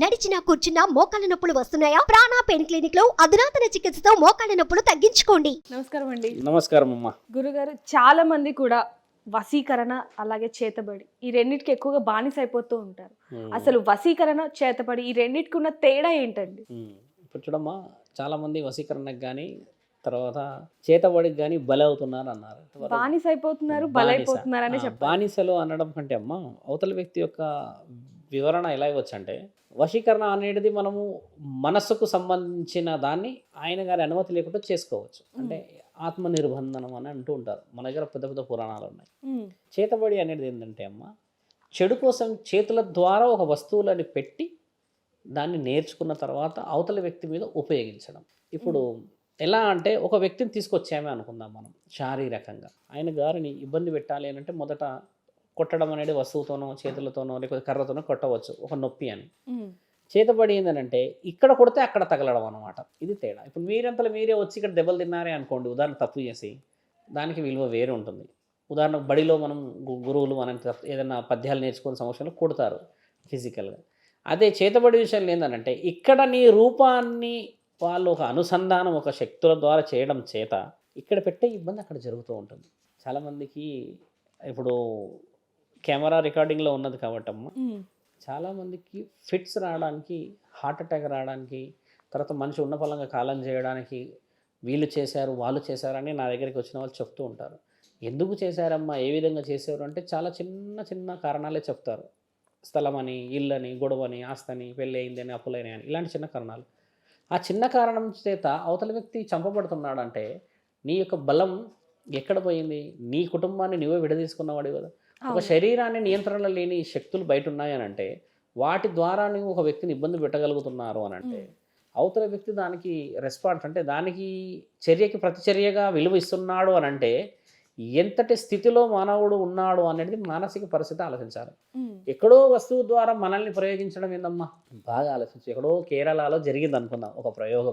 నడిచినా కూర్చున్నా మోకాళ్ళ నొప్పులు వస్తున్నాయా? ప్రాణా పెయిన్ క్లినిక్లో అధునాతన చికిత్సతో మోకాళ్ళ నొప్పులు తగ్గించుకోండి. నమస్కారం అండి. నమస్కారం అమ్మా. గురుగారు చాలా మంది కూడా వశీకరణ అలాగే చేతబడి ఈ రెండిటికి ఎక్కువగా బానిస అయిపోతూ ఉంటారు అసలు వశీకరణ చేతబడి ఈ రెండిటికి ఉన్న తేడా ఏంటండి. ఇప్పుడు చూడమ్మా చాలా మంది వశీకరణకు కానీ తర్వాత చేతబడికి కానీ బలి అవుతున్నారు అన్నారు బానిస. అయిపోతున్నారు. బలైపోతున్నారు అనే బానిసలు అనడం కంటే అమ్మ అవతల వ్యక్తి యొక్క వివరణ ఎలా ఇవ్వచ్చు అంటే వశీకరణ అనేది మనము మనస్సుకు సంబంధించిన దాన్ని ఆయన గారి అనుమతి లేకుండా చేసుకోవచ్చు. అంటే ఆత్మ నిర్బంధనం అని అంటూ ఉంటారు. మన దగ్గర పెద్ద పెద్ద పురాణాలు ఉన్నాయి. చేతబడి అనేది ఏంటంటే అమ్మ చెడు కోసం చేతుల ద్వారా ఒక వస్తువులని పెట్టి దాన్ని నేర్చుకున్న తర్వాత అవతల వ్యక్తి మీద ఉపయోగించడం. ఇప్పుడు ఎలా అంటే ఒక వ్యక్తిని తీసుకొచ్చామే అనుకుందాం మనం శారీరకంగా. ఆయన గారిని ఇబ్బంది పెట్టాలి అని అంటే మొదట కొట్టడం అనేది వస్తువుతోనో చేతులతోనో లేకపోతే కర్రతోనో కొట్టవచ్చు. ఒక నొప్పి అని. చేతబడి ఏంటంటే ఇక్కడ కొడితే అక్కడ తగలడం అనమాట ఇది తేడా. ఇప్పుడు మీరంతలో మీరే వచ్చి ఇక్కడ దెబ్బలు తిన్నారే అనుకోండి ఉదాహరణ తప్పు చేసి దానికి విలువ వేరే ఉంటుంది. ఉదాహరణకు బడిలో మనం గురువులు మనం ఏదైనా పద్యాలు నేర్చుకునే సమస్యలు కొడతారు ఫిజికల్గా. అదే చేతబడి విషయంలో ఏంటంటే ఇక్కడ నీ రూపాన్ని వాళ్ళు ఒక అనుసంధానం ఒక శక్తుల ద్వారా చేయడం చేత ఇక్కడ పెట్టే ఇబ్బంది అక్కడ జరుగుతూ ఉంటుంది. చాలామందికి ఇప్పుడు కెమెరా రికార్డింగ్లో ఉన్నది కాబట్టి అమ్మ ఉమ్, చాలామందికి ఫిట్స్ రావడానికి హార్ట్ అటాక్ రావడానికి తర్వాత మనిషి ఉన్న పలంగా కాలం చేయడానికి వీళ్ళు చేశారు వాళ్ళు చేశారని నా దగ్గరికి వచ్చిన వాళ్ళు చెప్తూ ఉంటారు. ఎందుకు చేశారమ్మా? ఏ విధంగా చేశారు అంటే చాలా చిన్న చిన్న కారణాలే చెప్తారు. స్థలం అని ఇల్లని గొడవని ఆస్తని పెళ్ళి అయిందని అప్పులైన అని ఇలాంటి చిన్న కారణాలు. ఆ చిన్న కారణం చేత అవతల వ్యక్తి చంపబడుతున్నాడు అంటే నీ యొక్క బలం ఎక్కడ పోయింది? నీ కుటుంబాన్ని నువ్వే విడదీసుకున్నవాడు కదా. ఒక. శరీరాన్ని నియంత్రణలో లేని శక్తులు బయట ఉన్నాయని అంటే వాటి ద్వారా నువ్వు ఒక వ్యక్తిని ఇబ్బంది పెట్టగలుగుతున్నారు అని అంటే. అవతల వ్యక్తి దానికి రెస్పాన్స్ అంటే దానికి చర్యకి ప్రతిచర్యగా విలువ ఇస్తున్నాడు అని అంటే ఎంతటి స్థితిలో మానవుడు ఉన్నాడు అనేది మానసిక పరిస్థితి ఆలోచించాలి. ఎక్కడో వస్తువు ద్వారా మనల్ని ప్రయోగించడం ఏందమ్మా? బాగా ఆలోచించు. ఎక్కడో కేరళలో జరిగింది అనుకుందాం ఒక ప్రయోగం.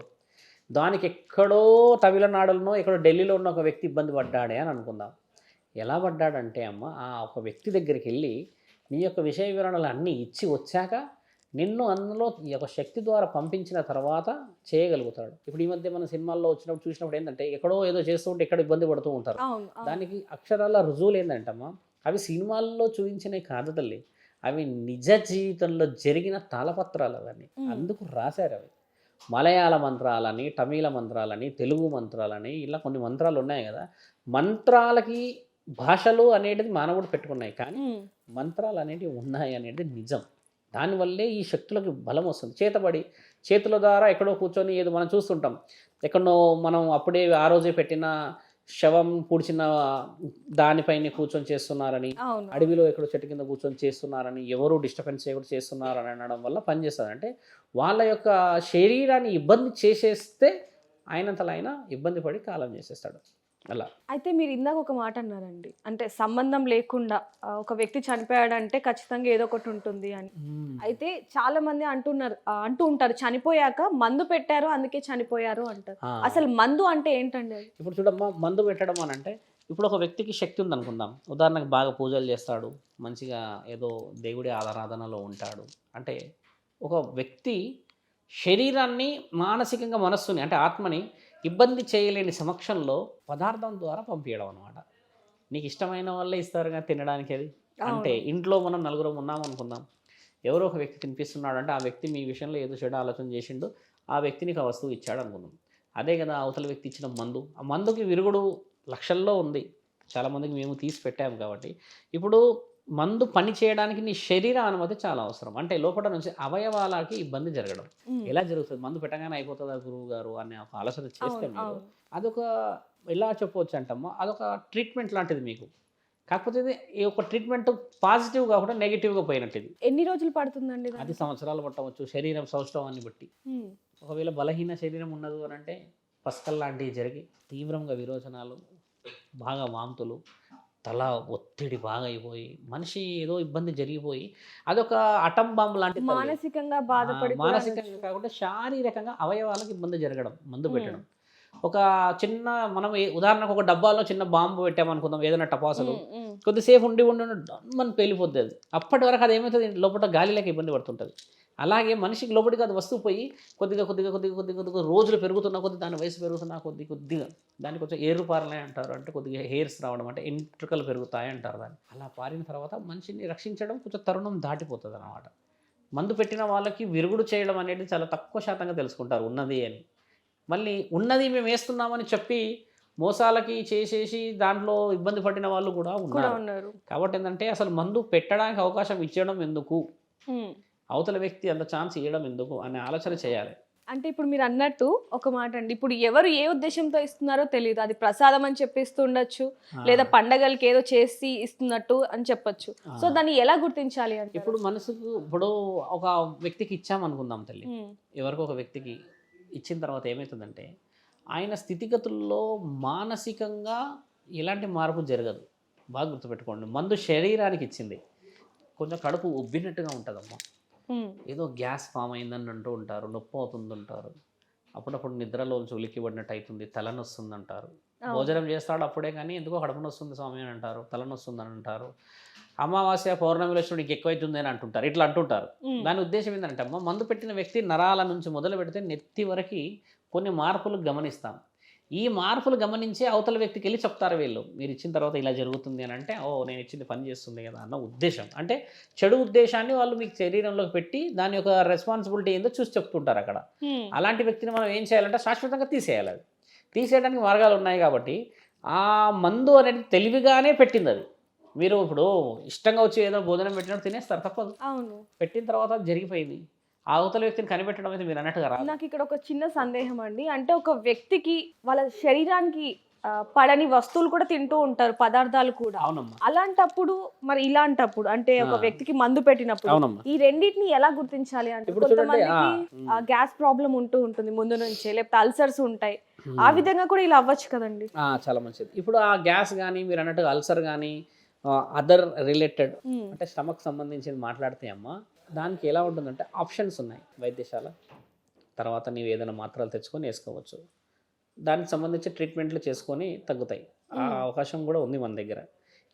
దానికి ఎక్కడో తమిళనాడులోనో ఎక్కడో ఢిల్లీలో ఉన్న ఒక వ్యక్తి ఇబ్బంది పడ్డాడే అని అనుకుందాం. ఎలా పడ్డాడంటే అమ్మ ఆ ఒక వ్యక్తి దగ్గరికి వెళ్ళి నీ యొక్క విషయ వివరణలు అన్నీ ఇచ్చి వచ్చాక నిన్ను అందులో ఈ యొక్క శక్తి ద్వారా పంపించిన తర్వాత చేయగలుగుతాడు. ఇప్పుడు ఈ మధ్య మన సినిమాల్లో వచ్చినప్పుడు చూసినప్పుడు ఏంటంటే ఎక్కడో ఏదో చేస్తూ ఉంటే ఎక్కడ ఇబ్బంది పడుతూ ఉంటారు. దానికి అక్షరాల రుజువులు ఏంటంటమ్మా అవి సినిమాల్లో చూపించినవి కాదు తల్లి. అవి నిజ జీవితంలో జరిగిన తాళపత్రాలు అవన్నీ. అందుకు రాశారు అవి. మలయాళ మంత్రాలని తమిళ మంత్రాలని తెలుగు మంత్రాలని ఇలా కొన్ని మంత్రాలు ఉన్నాయి కదా. మంత్రాలకి భాషలు అనేది మానవుడు పెట్టుకున్నాయి కానీ మంత్రాలు అనేటివి ఉన్నాయి అనేది నిజం. దానివల్లే ఈ శక్తులకు బలం వస్తుంది. చేతబడి చేతుల ద్వారా ఎక్కడో కూర్చొని ఏదో మనం చూస్తుంటాం. ఎక్కడో మనం అప్పుడే ఆ రోజే పెట్టిన శవం పూడ్చిన దానిపైన కూర్చొని చేస్తున్నారని అడవిలో ఎక్కడో చెట్టు కింద కూర్చొని చేస్తున్నారని ఎవరు డిస్టర్బెన్స్ చేయకుండా చేస్తున్నారని అనడం వల్ల పనిచేస్తుంది అంటే వాళ్ళ యొక్క శరీరాన్ని ఇబ్బంది చేసేస్తే ఆయనంతలో ఆయన ఇబ్బంది పడి కాలం చేసేస్తాడు. అలా. అయితే మీరు ఇందాక ఒక మాట అన్నారండి. అంటే సంబంధం లేకుండా ఒక వ్యక్తి చనిపోయాడంటే ఖచ్చితంగా ఏదో ఒకటి ఉంటుంది అని. అయితే చాలా మంది అంటున్నారు అంటూ ఉంటారు చనిపోయాక మందు పెట్టారు అందుకే చనిపోయారు అంటారు. అసలు మందు అంటే ఏంటండి ఇప్పుడు చూడమ్మా మందు పెట్టడం అని అంటే ఇప్పుడు ఒక వ్యక్తికి శక్తి ఉంది అనుకుందాం ఉదాహరణకు బాగా పూజలు చేస్తాడు మంచిగా ఏదో దేవుడి ఆరాధనలో ఉంటాడు. అంటే ఒక వ్యక్తి శరీరాన్ని మానసికంగా మనస్సుని అంటే ఆత్మని ఇబ్బంది చేయలేని సమక్షంలో పదార్థం ద్వారా పంపించడం అనమాట నీకు ఇష్టమైన వాళ్ళే ఇస్తారు కానీ తినడానికి అది. అంటే ఇంట్లో మనం నలుగురం ఉన్నాం అనుకుందాం. ఎవరో ఒక వ్యక్తి తినిపిస్తున్నాడు అంటే ఆ వ్యక్తి మీ విషయంలో ఏదో చెడు ఆలోచన చేసిండు ఆ వ్యక్తి నీకు ఆ వస్తువు ఇచ్చాడు అనుకుందాం. అదే కదా అవతల వ్యక్తి ఇచ్చిన మందు. ఆ మందుకి విరుగుడు లక్షల్లో ఉంది. చాలామందికి మేము తీసి పెట్టాము కాబట్టి. ఇప్పుడు మందు పని చేయడానికి నీ శరీర అనుమతి చాలా అవసరం. అంటే లోపల నుంచి అవయవాలకి ఇబ్బంది జరగడం. ఎలా జరుగుతుంది? మందు పెట్టగానే అయిపోతుందా గురువు గారు అనే ఒక ఆలోచన చేస్తే మీరు. అదొక ఎలా చెప్పవచ్చు అంటమ్మా అదొక ట్రీట్మెంట్ లాంటిది మీకు. కాకపోతే ఇది ఈ ఒక ట్రీట్మెంట్ పాజిటివ్ కాకుండా నెగిటివ్గా పోయినట్టు ఇది. ఎన్ని రోజులు పడుతుందండి అది? సంవత్సరాలు పట్టవచ్చు. శరీరం సౌష్ఠవాన్ని బట్టి. ఒకవేళ బలహీన శరీరం ఉన్నది అని అంటే పస్కల్ లాంటివి జరిగి తీవ్రంగా విరోచనాలు బాగా వాంతులు తల ఒత్తిడి బాగా అయిపోయి మనిషి ఏదో ఇబ్బంది జరిగిపోయి అదొక అటం బాంబు లాంటి. మానసికంగా బాధపడి మానసికంగా కాకుండా శారీరకంగా అవయవాలకు ఇబ్బంది జరగడం మందు. పెట్టడం. ఒక చిన్న మనం ఉదాహరణకు ఒక డబ్బాలో చిన్న బాంబు పెట్టామనుకుందాం ఏదైనా టపాసులు. కొద్దిసేపు ఉండి ఉండి డమ్మని పేలిపోద్ది అది. అప్పటి వరకు అది ఏమవుతుంది? లోపల గాలిలోకి ఇబ్బంది పడుతుంటుంది. అలాగే మనిషికి లోపలికి అది వస్తువు పోయి కొద్దిగా కొద్దిగా కొద్దిగా కొద్దిగా కొద్దిగా రోజులు పెరుగుతున్న కొద్ది దాని వయసు పెరుగుతున్నా కొద్ది కొద్దిగా దానికి కొంచెం ఏరు పారలే అంటారు అంటే కొద్దిగా హెయిర్స్ రావడం అంటే ఎంట్రుకలు పెరుగుతాయి అంటారు దాన్ని. అలా పారిన తర్వాత మనిషిని రక్షించడం కొంచెం తరుణం దాటిపోతుంది అన్నమాట మందు పెట్టిన వాళ్ళకి విరుగుడు చేయడం అనేది చాలా తక్కువ శాతంగా తెలుసుకుంటారు ఉన్నది అని. మళ్ళీ ఉన్నది మేము వేస్తున్నామని చెప్పి మోసాలకి చేసేసి దాంట్లో ఇబ్బంది పడిన వాళ్ళు కూడా ఉన్నారు. కాబట్టి ఏంటంటే అసలు మందు పెట్టడానికి అవకాశం ఇచ్చడం ఎందుకు. అవతల వ్యక్తి అంత ఛాన్స్ ఇవ్వడం ఎందుకు అనే ఆలోచన చేయాలి. అంటే ఇప్పుడు మీరు అన్నట్టు ఒక మాట అండి. ఇప్పుడు ఎవరు ఏ ఉద్దేశంతో ఇస్తున్నారో తెలియదు. అది ప్రసాదం అని చెప్పి ఇస్తుండొచ్చు లేదా పండగలకి ఏదో చేసి ఇస్తున్నట్టు అని చెప్పొచ్చు. సో దాన్ని ఎలా గుర్తించాలి అంటే ఇప్పుడు మనసుకు ఇప్పుడు ఒక వ్యక్తికి ఇచ్చామనుకుందాం తల్లి. ఎవరికో ఒక వ్యక్తికి ఇచ్చిన తర్వాత ఏమవుతుందంటే ఆయన స్థితిగతుల్లో మానసికంగా ఎలాంటి మార్పు జరగదు. బాగా గుర్తుపెట్టుకోండి. మందు శరీరానికి ఇచ్చింది. కొంచెం కడుపు ఉబ్బినట్టుగా ఉంటుందమ్మా. ఏదో గ్యాస్ ఫామ్ అయిందని అంటూ ఉంటారు నొప్పి అవుతుంది అంటారు అప్పుడప్పుడు నిద్రలో ఉలికి పడినట్టు అవుతుంది తలనొస్తుంది అంటారు భోజనం చేస్తాడు అప్పుడే కానీ ఎందుకో కడుపు నొస్తుంది స్వామి అని అంటారు తలనొస్తుంది అని అంటారు. అమావాస్య పౌర్ణమిలో నీకు ఎక్కువైతుంది అని అంటుంటారు ఇట్లా అంటుంటారు. దాని ఉద్దేశం ఏంటంటే అమ్మ మందు పెట్టిన వ్యక్తి నరాల నుంచి మొదలు పెడితే నెత్తి వరకు కొన్ని మార్పులు గమనిస్తాం. ఈ మార్పులు గమనించి అవతల వ్యక్తికి వెళ్ళి చెప్తారు వీళ్ళు. మీరు ఇచ్చిన తర్వాత ఇలా జరుగుతుంది అని అంటే ఓ నేను ఇచ్చింది పని చేస్తుంది కదా అన్న ఉద్దేశం. అంటే చెడు ఉద్దేశాన్ని వాళ్ళు మీకు శరీరంలోకి పెట్టి దాని యొక్క రెస్పాన్సిబిలిటీ ఏందో చూసి చెప్తుంటారు అక్కడ. అలాంటి వ్యక్తిని మనం ఏం చేయాలంటే శాశ్వతంగా తీసేయాలి అది. తీసేయడానికి మార్గాలు ఉన్నాయి కాబట్టి ఆ మందు అనేది తెలివిగానే పెట్టింది అది. మీరు ఇప్పుడు ఇష్టంగా వచ్చి ఏదో భోజనం పెట్టినట్టు తినేస్తారు తప్పదు. పెట్టిన తర్వాత అది జరిగిపోయింది. అవతల వ్యక్తిని కనిపెట్టడం అయితే మీరు అన్నట్టుగా రాదు. నాకు ఇక్కడ ఒక చిన్న సందేహం అండి. అంటే ఒక వ్యక్తికి వాళ్ళ శరీరానికి పడని వస్తువులు కూడా తింటూ ఉంటారు పదార్థాలు కూడా. అవునమ్మా. అలాంటప్పుడు మరి ఇలాంటప్పుడు అంటే ఒక. వ్యక్తికి మందు పెట్టినప్పుడు ఈ రెండింటిని ఎలా గుర్తించాలి అంటే కొంతమందికి ఆ, గ్యాస్ ప్రాబ్లం ఉంటూ ఉంటుంది ముందు నుంచే లేకపోతే అల్సర్స్ ఉంటాయి. ఆ విధంగా కూడా ఇలా అవ్వచ్చు కదండి. ఆ, చాలా మంచిది. ఇప్పుడు ఆ గ్యాస్ కానీ మీరు అన్నట్టుగా అల్సర్ కానీ అదర్ రిలేటెడ్ అంటే స్టమక్ సంబంధించింది మాట్లాడితే అమ్మ దానికి ఎలా ఉంటుందంటే ఆప్షన్స్ ఉన్నాయి వైద్యశాల. తర్వాత నీవు ఏదైనా మాత్రలు తెచ్చుకొని వేసుకోవచ్చు. దానికి సంబంధించి ట్రీట్మెంట్లు చేసుకొని తగ్గుతాయి. ఆ. అవకాశం కూడా ఉంది మన దగ్గర.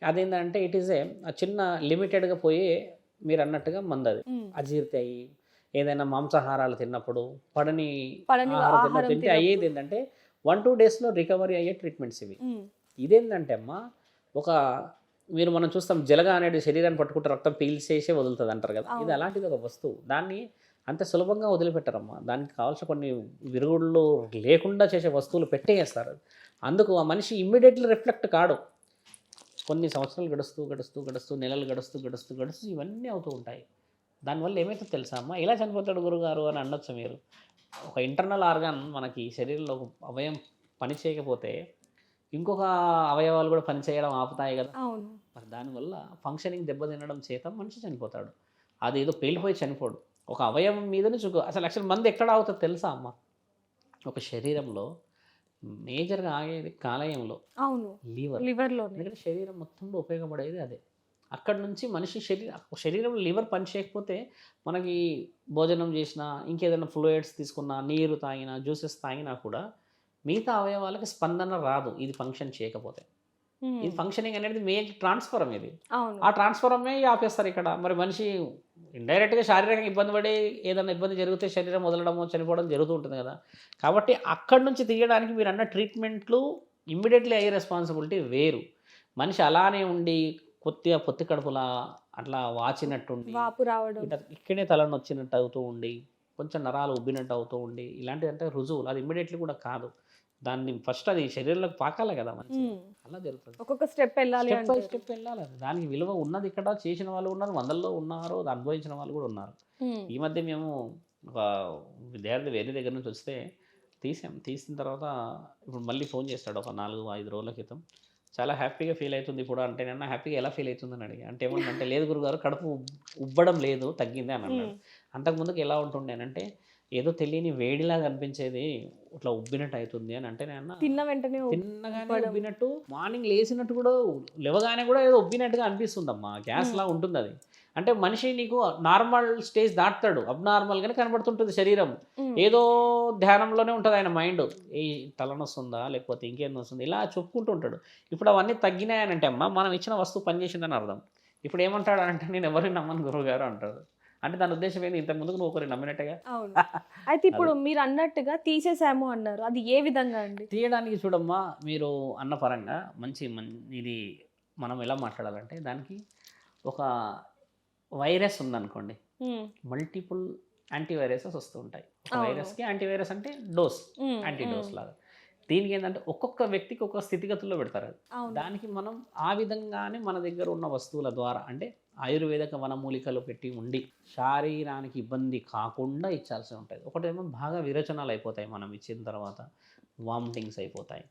అదేంటంటే ఇట్ ఈస్ ఏ చిన్న లిమిటెడ్గా పోయి మీరు అన్నట్టుగా మంది అది అజీర్తి అయ్యి ఏదైనా మాంసాహారాలు తిన్నప్పుడు పడని ఆహారం తింటే. అయ్యేది ఏంటంటే వన్ టూ డేస్లో రికవరీ అయ్యే ట్రీట్మెంట్స్ ఇవి. ఇదేంటంటే అమ్మా ఒక మీరు మనం చూస్తాం జలగ అనేది శరీరాన్ని పట్టుకుంటే రక్తం పీల్చేసే వదులుతుంది అంటారు కదా ఇది. అలాంటిది ఒక వస్తువు. దాన్ని అంత సులభంగా వదిలిపెట్టారమ్మా. దానికి కావాల్సిన కొన్ని విరుగుళ్ళు లేకుండా చేసే వస్తువులు పెట్టేస్తారు అందుకు ఆ మనిషి ఇమ్మీడియట్లీ రిఫ్లెక్ట్ కాడు. కొన్ని సంవత్సరాలు గడుస్తూ గడుస్తూ గడుస్తూ నెలలు గడుస్తూ గడుస్తూ గడుస్తూ ఇవన్నీ అవుతూ ఉంటాయి. దానివల్ల ఏమైతే తెలుసా అమ్మా? ఎలా చనిపోతాడు గురుగారు అని అనొచ్చు మీరు. ఒక ఇంటర్నల్ ఆర్గాన్ మనకి శరీరంలో ఒక అవయం పని చేయకపోతే ఇంకొక అవయవాలు కూడా పనిచేయడం ఆపుతాయి కదా. అవును. మరి దానివల్ల ఫంక్షనింగ్ దెబ్బతినడం చేత మనిషి చనిపోతాడు. అది ఏదో పేలిపోయి చనిపోడు. ఒక అవయవం మీదనే చుకు అసలు యాక్చువల్ మంది ఎక్కడ ఆగుతుందో తెలుసా అమ్మ? ఒక శరీరంలో మేజర్గా ఆగేది కాలేయంలో. అవును. లీవర్ లివర్లోనే ఎందుకంటే శరీరం మొత్తంలో ఉపయోగపడేది అదే. అక్కడ నుంచి మనిషి శరీరం శరీరంలో లివర్ పని చేయకపోతే మనకి భోజనం చేసినా ఇంకేదైనా ఫ్లూయిడ్స్ తీసుకున్నా నీరు తాగినా జ్యూసెస్ తాగినా కూడా మిగతా అవయవాలకి స్పందన రాదు. ఇది ఫంక్షన్ చేయకపోతే. ఇది ఫంక్షనింగ్ అనేది మే ట్రాన్స్ఫరం ఇది. ఆ ట్రాన్స్ఫరమే ఆపేస్తారు ఇక్కడ. మరి మనిషి ఇండైరెక్ట్గా శారీరకంగా ఇబ్బంది పడి ఏదైనా ఇబ్బంది జరిగితే శరీరం వదలడమో చనిపోవడం జరుగుతూ ఉంటుంది కదా. కాబట్టి అక్కడి నుంచి తీయడానికి మీరు అన్న ట్రీట్మెంట్లు ఇమ్మీడియట్లీ అయ్యే రెస్పాన్సిబిలిటీ వేరు. మనిషి అలానే ఉండి కొద్దిగా పొత్తి కడుపులా అట్లా వాచినట్టుండి వాపు రావడం. ఇక్కడే తలను వచ్చినట్టు అవుతూ ఉండి కొంచెం నరాలు ఉబ్బినట్టు అవుతూ ఉండి ఇలాంటిది అంటే రుజువులు. అది ఇమ్మీడియట్లీ కూడా కాదు. దాన్ని ఫస్ట్ అది శరీరంలోకి పాకాలి కదా మంచి అలా జరుగుతుంది. ఒక్కొక్క స్టెప్ వెళ్ళాలి స్టెప్ బై స్టెప్ వెళ్ళాలి. దానికి విలువ ఉన్నది ఇక్కడ చేసిన వాళ్ళు ఉన్నారు వందల్లో ఉన్నారు అనుభవించిన వాళ్ళు కూడా ఉన్నారు. ఈ మధ్య మేము ఒక విద్యార్థి వేరే దగ్గర నుంచి వస్తే తీసాం. తీసిన తర్వాత ఇప్పుడు మళ్ళీ ఫోన్ చేస్తాడు ఒక నాలుగు ఐదు రోజుల క్రితం. చాలా హ్యాపీగా ఫీల్ అవుతుంది ఇప్పుడు అంటే నేను హ్యాపీగా ఎలా ఫీల్ అవుతుందని అడిగి. అంటే ఏమన్నా లేదు గురుగారు కడుపు ఉబ్- ఉబ్బడం లేదు తగ్గింది అని అన్నాడు. అంతకుముందుకు ఎలా ఉంటుండే అంటే ఏదో తెలియని వేడిలాగా అనిపించేది ఇట్లా ఉబ్బినట్టు అవుతుంది అని అంటే నేను తిన్న వెంటనే తిన్నగానే. ఉబ్బినట్టు మార్నింగ్ లేచినట్టు కూడా లేవగానే కూడా ఏదో ఉబ్బినట్టుగా అనిపిస్తుందమ్మా గ్యాస్ లా ఉంటుంది అది అంటే మనిషి నీకు నార్మల్ స్టేజ్ దాటుతాడు అబ్నార్మల్గానే కనబడుతుంటుంది శరీరం. ఏదో ధ్యానంలోనే ఉంటుంది ఆయన మైండ్. ఈ తలనొస్తుందా లేకపోతే ఇంకేం వస్తుంది ఇలా చెప్పుకుంటూ ఉంటాడు. ఇప్పుడు అవన్నీ తగ్గినాయనంటే అమ్మ మనం ఇచ్చిన వస్తువు పనిచేసిందని అర్థం. ఇప్పుడు ఏమంటాడు అంటే నేను ఎవరిని నమ్మను గురువు గారు అంటాడు. అంటే దాని ఉద్దేశం ఏంది? ఇంతకు ముందుకు నువ్వు ఒకరు నమ్మినట్టుగా? అవును. అయితే ఇప్పుడు మీరు అన్నట్టుగా తీసేసాము అన్నారు. అది ఏ విధంగా అండి? తీయడానికి చూడమ్మా మీరు అన్న పరంగా మంచి మన్ ఇది మనం ఎలా మాట్లాడాలంటే దానికి ఒక వైరస్ ఉందనుకోండి. ఉమ్, మల్టిపుల్ యాంటీవైరసెస్ వస్తూ ఉంటాయి. ఒక అవును. వైరస్కి యాంటీవైరస్ అంటే dose. Um, anti dose um, లాగా. దీనికి ఏంటంటే ఒక్కొక్క వ్యక్తికి ఒక్కొక్క స్థితిగతుల్లో పెడతారు అది. దానికి మనం ఆ విధంగానే మన దగ్గర ఉన్న వస్తువుల ద్వారా అంటే ఆయుర్వేదిక వనమూలికలు పెట్టి ఉండి శారీరానికి ఇబ్బంది కాకుండా ఇచ్చాల్సి ఉంటుంది. ఒకటేమో బాగా విరచనాలు అయిపోతాయి మనం ఇచ్చిన తర్వాత వామిటింగ్స్ అయిపోతాయి.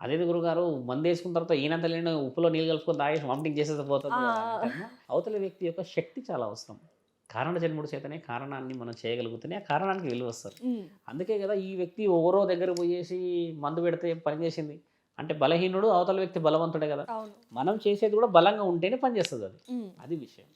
అదే గురుగారు మందు వేసుకున్న తర్వాత ఈయనంత లేని ఉప్పులో నీళ్ళు కలుపుకొని తాగేసి వామిటింగ్ చేసేసి పోతుంది అవతల వ్యక్తి యొక్క శక్తి చాలా అవసరం. కారణ జన్ముడు చేతనే కారణాన్ని మనం చేయగలుగుతూనే ఆ కారణానికి విలువ వస్తారు అందుకే కదా ఈ వ్యక్తి ఎవరో దగ్గర పోయేసి మందు పెడితే పనిచేసింది అంటే బలహీనుడు అవతల వ్యక్తి బలవంతుడే కదా. మనం చేసేది కూడా బలంగా ఉంటేనే పనిచేస్తుంది అది. అది విషయం.